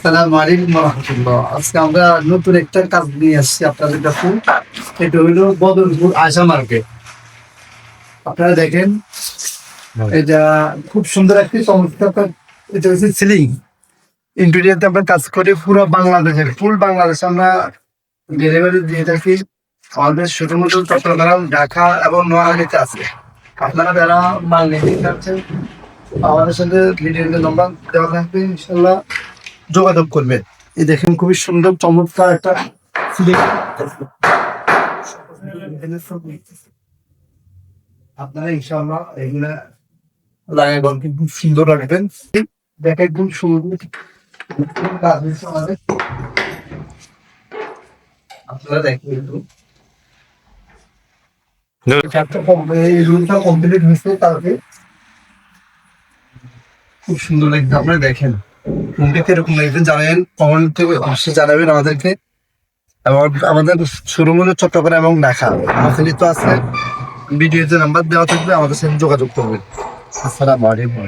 আসসালামু আলাইকুম রহমতুল্লাহ। আজকে আমরা নতুন একটা কাজ নিয়ে আসছি আপনাদের কাছে। এটা হলো বদরপুর আশা মার্কেট। আপনারা দেখেন এটা খুব সুন্দর একটি চমৎকার এটা হচ্ছে সিলিং। ইন্টেরিয়ারতে আমরা কাজ করি পুরো বাংলাদেশের ফুল বাংলাদেশে আমরা ডেলিভারি দিয়ে থাকি। আমাদের শুধুমাত্র চট্টগ্রাম ঢাকা এবং নোয়াখালীতে আছে। আপনারা যারা মাল নিতে চাচ্ছেন আমাদের সাথে ভিডিও নম্বর দেওয়া থাকবে ইনশাল্লাহ যোগাযোগ করবেন এই দেখেন খুবই সুন্দর চমৎকার একটা আপনারা ইনশাল্লাহ এগুলা লাগাইবেন কিন্তু সুন্দর রাখবেন। দেখে একদম সুন্দর। আপনারা দেখবেন একটু। এই রুমটা কমপ্লিট হয়েছে কালকে। খুব সুন্দর লাগছে আপনারা দেখেন। রুমটা কীরকম লাগছে জানেন কমেন্ট অবশ্যই জানাবেন আমাদেরকে। এবং আমাদের শুরু মূল্য চট্টগ্রাম এবং ঢাকা। আমাদের তো আছে ভিডিওতে নাম্বার দেওয়া থাকবে, আমাদের সাথে যোগাযোগ করবেন। আসসালামু আলাইকুম।